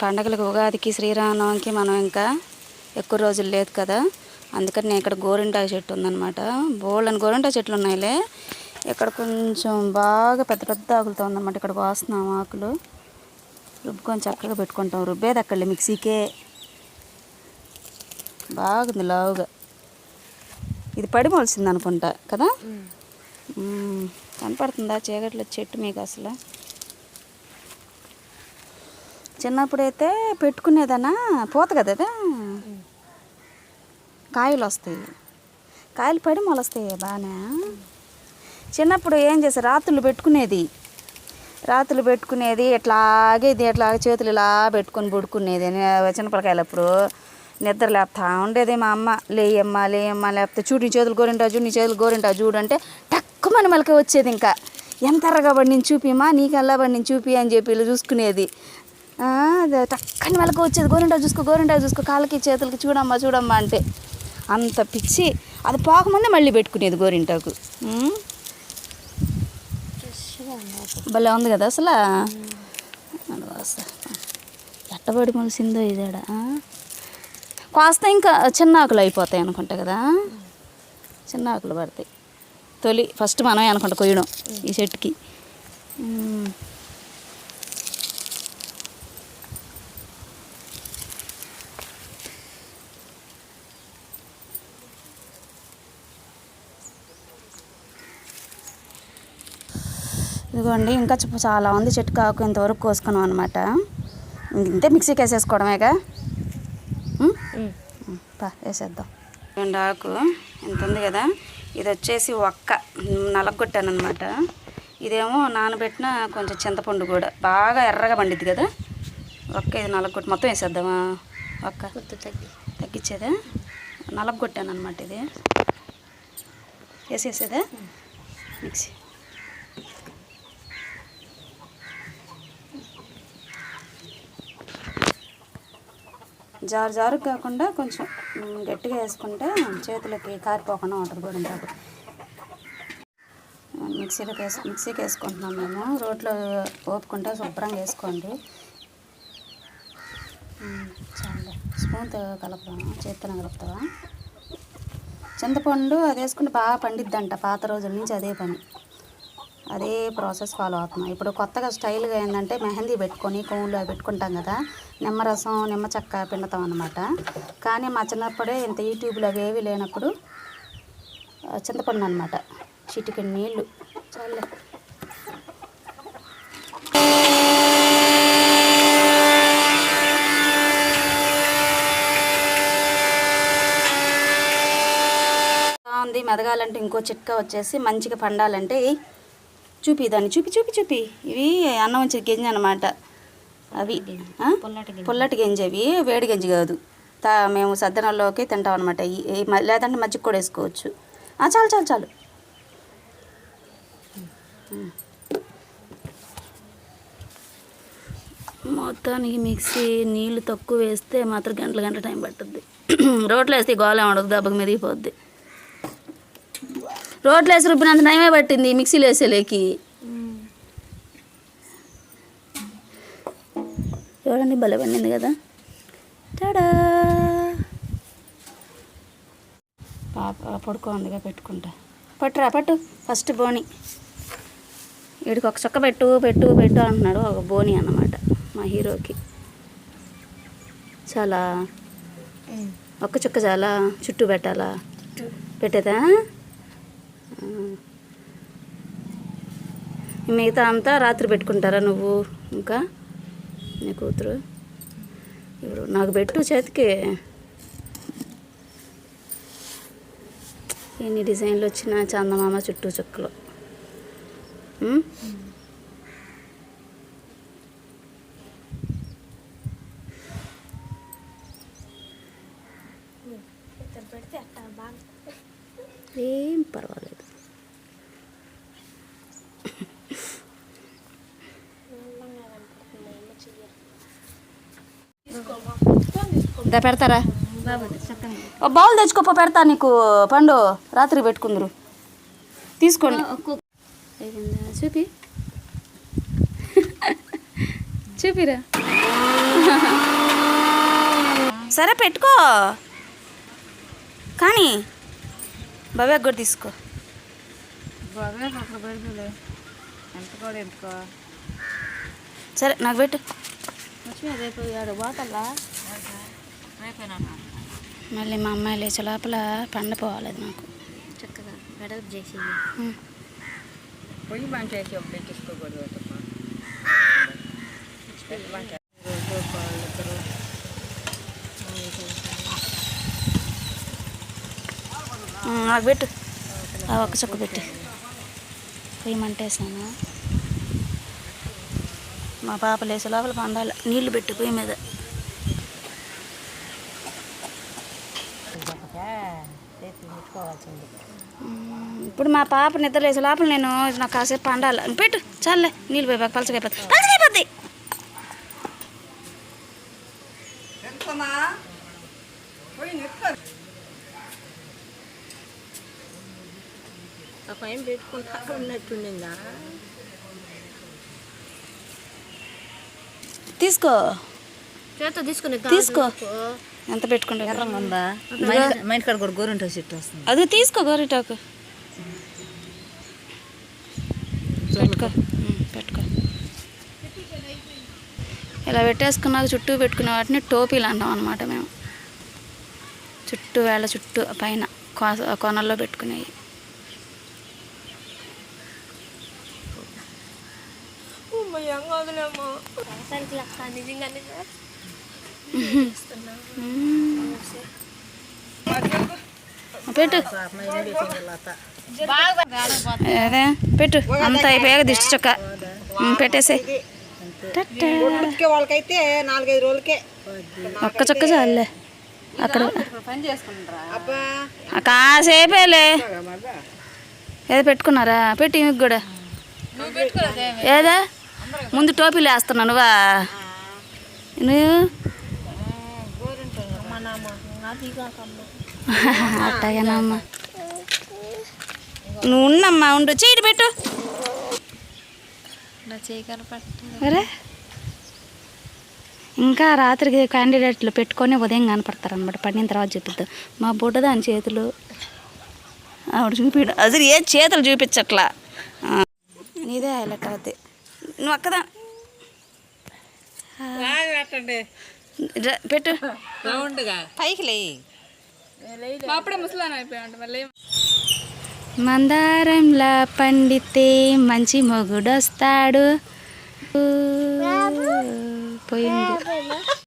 పండగలకు ఉగాదికి శ్రీరామనవమికి మనం ఇంకా ఎక్కువ రోజులు లేదు కదా. అందుకని నేను ఇక్కడ గోరింటాకు చెట్టు ఉందన్నమాట. బోళ్ళని గోరింటాకు చెట్లు ఉన్నాయిలే. ఇక్కడ కొంచెం బాగా పెద్ద పెద్ద ఆకులతో ఉందన్నమాట. ఇక్కడ కోస్తున్నాం ఆకులు. రుబ్బుకొని చక్కగా పెట్టుకుంటాం. రుబ్బేది అక్కడ మిక్సీకే. బాగుంది లావుగా. ఇది పడి మొలిసింది అనుకుంటా కదా కనపడుతుందా? చీకట్లో చెట్టు మీకు అసలు. చిన్నప్పుడైతే పెట్టుకునేదనా పోత కదా కాయలు వస్తాయి. కాయలు పడి మొలస్తాయి బాగానే చిన్నప్పుడు ఏం చేసే రాత్రులు పెట్టుకునేది. రాత్రులు పెట్టుకునేది ఇట్లాగే ఇది ఇట్లా చేతులు ఇలా పెట్టుకొని పుడుకునేది. నే- చిన్నపిల్లకాయలప్పుడు నిద్ర లేపుతా ఉండేది మా అమ్మ. లేయమ్మ లేయమ్మ లేకపోతే చూడు నీ చేతులు గోరింటా చూడు నీ చేతులు గోరింటా చూడు అంటే టక్కుమని మలక వచ్చేది ఇంకా. ఎంత ఎర్రగా పడి నేను చూపిమా నీకెల్లా పడి నేను చూపి అని చెప్పి ఇలా చూసుకునేది. టక్కని వాళ్ళకి వచ్చేది గోరింటా చూసుకో గోరింటా చూసుకో కాళ్ళకి చేతులకి చూడమ్మా చూడమ్మా అంటే అంత పిచ్చి. అది పోకముందే మళ్ళీ పెట్టుకునేది గోరింటాకు. భలే ఉంది కదా అసలు. ఎట్టబడి మొలిసిందో ఇదాడ కాస్త ఇంకా చిన్న ఆకులు అయిపోతాయి అనుకుంటా కదా. చిన్న ఆకులు పడతాయి. తొలి ఫస్ట్ మనమే అనుకుంటా కొయ్యడం ఈ చెట్టుకి. ఇదిగోండి ఇంకా చాలా ఉంది. చెట్టు కాకు ఇంతవరకు కోసుకున్నాం అనమాట ఇంతే మిక్సీకి వేసేసుకోవడమేగా పా వేసేద్దాం. ఇదిగోండి ఆకు ఇంత ఉంది కదా? ఇది వచ్చేసి ఒక్క నలగొట్టాను అనమాట ఇదేమో నానబెట్టిన కొంచెం చింతపండు కూడా. బాగా ఎర్రగా పండిద్ది కదా? ఒక్క ఇది నలగొట్టి మొత్తం వేసేద్దామా? ఒక్క. తగ్గించేదా? నలగొట్టాను అనమాట ఇది. వేసేసేదా? మిక్సీ. జారు జారు కాకుండా కొంచెం గట్టిగా వేసుకుంటే చేతులకి కారిపోకుండా ఉంటుంది గోరింటాకు మిక్సీలోకి వేసు మిక్సీకి వేసుకుంటున్నాం మేము. రోట్లో ఓపుకుంటే శుభ్రంగా వేసుకోండి. చాలా. స్పూన్తో కలుపుతావా చేతితో కలుపుతావా? చింతపండు అది వేసుకుంటే బాగా పండిద్దంట. పాత రోజుల నుంచి అదే పని. అదే ప్రాసెస్ ఫాలో అవుతున్నాం. ఇప్పుడు కొత్తగా స్టైల్గా ఏంటంటే మెహందీ పెట్టుకొని కొవ్వులు అవి పెట్టుకుంటాం కదా నిమ్మరసం నిమ్మ చెక్క పిండుతాం అనమాట కానీ మా చిన్నప్పుడే ఇంత యూట్యూబ్లో అవి ఏవి లేనప్పుడు చింతపండు అనమాట చిటికి నీళ్ళు. చాలే. ఉంది మెదగాలంటే ఇంకో చిట్కా వచ్చేసి మంచిగా పండాలంటే చూపి దాన్ని చూపి చూపి చూపి. ఇవి అన్నం వచ్చే గింజ అనమాట అవి? పుల్లటి గింజ. అవి వేడి గింజ కాదు. తా మేము సద్దనంలోకి తింటాం అనమాట లేదంటే మజ్జిగ కూడా వేసుకోవచ్చు. ఆ, చాలు చాలు చాలు. మొత్తానికి మిక్సీ నీళ్ళు తక్కువ వేస్తే మాత్రం గంటల గంట టైం పట్టుద్ది. రోట్లో వేస్తే గోళం ఉండదు దెబ్బకి మెరిగిపోద్ది రోట్లో వేసి రుబ్బినంత టైమే పట్టింది మిక్సీలో వేసేలేకి. చూడండి భలే పండింది కదా? టాడా! పాప పడుకోందిగా పెట్టుకుంటా. పట్టురా పట్టు. ఫస్ట్ బోని. వీడికి ఒక చుక్క పెట్టు పెట్టు పెట్టు అంటున్నాడు ఒక బోని అన్నమాట మా హీరోకి. చాలా. ఒక్క చుక్క చాలా. చుట్టూ పెట్టాలా? పెట్టేదా. మిగతా అంతా రాత్రి పెట్టుకుంటారా నువ్వు? ఇంకా? నీ కూతురు? ఇప్పుడు నాకు పెట్టు చేతికి. ఎన్ని డిజైన్లు వచ్చినా చందమామ చుట్టూ చుక్కలు? ఏం పర్వాలేదు. పెడతారా? ఓ బౌల్ తెచ్చుకోపో పెడతా నీకు. పండు రాత్రి పెట్టుకుందరు. తీసుకోండి? చూపి. చూపిరా. సరే పెట్టుకో. కానీ భవ్య కూడా తీసుకో. సరే నాకు పెట్టు. మళ్ళీ మా అమ్మాయి లేచే లోపల పండపోవాలి అది నాకు చక్కగా వెడల్పు చేసి. పొయ్యి బంద్ చేసి ఒకటి తీసుకోకూడదు ఉమ్, నాకు పెట్టు. ఆ ఒక్క చుక్క పెట్టి. పొయ్యి మంటేసాను మా పాప లేచే లోపల పండాలి నీళ్ళు పెట్టు పొయ్యి మీద. ఇప్పుడు మా పాప నిద్ర లేచే లోపల నేను నాకు కాసేపు పండాలి. పెట్టు చాలే నీళ్ళు పోయి బాగా పలసగైపోతుంది పలసగైపోద్ది ఆ పైన పెట్టుకుంటా ఉన్నట్టుండిందా? తీసుకో. చేత తీసుకుని తీసుకో. ఎంత పెట్టుకుంటా ఎర్రంగా ఉందా మా ఇంటికాడ కూడా గోరింటో చెట్టు వస్తుంది. అది తీసుకో గోరిటాకు పెట్టుకో. పెట్టుకో. ఇలా పెట్టేసుకున్నాక చుట్టూ పెట్టుకునే వాటిని టోపీలు అంటాం అనమాట మేము. చుట్టూ వేళ చుట్టూ పైన కొనల్లో పెట్టుకునేవి. ఉమ్. పెట్టు. అదే పెట్టు. అంత అయిపోయాక దిష్టి చొక్క. పెట్టేసే. వాళ్ళకైతే నాలుగైదు రోజులకే. ఒక్క చొక్క చాలే అక్కడ కాసేపేలే. ఏదో పెట్టుకున్నారా? పెట్టి మీకు కూడా. ఏదా? ముందు టోపీలు వేస్తున్నా నువ్వా? నువ్వు? అట్టగనమ్మా నువ్వు ఉన్నమ్మా ఉండు పెట్టు చేయి అరే ఇంకా రాత్రికి క్యాండిడేట్లు పెట్టుకొని ఉదయం కనపడతారు అనమాట పడిన తర్వాత చూపిద్దాం మా బుడ్డ దాని చేతులు ఆవిడ చూపిడు అసలు ఏ చేతులు చూపించట్లా నీదే హైలైట్ నువ్వు అక్కదా పెట్టు. రౌండ్గా. పైకి లేయి. మందారంలా పండితే మంచి మొగుడొస్తాడు. పోయింది.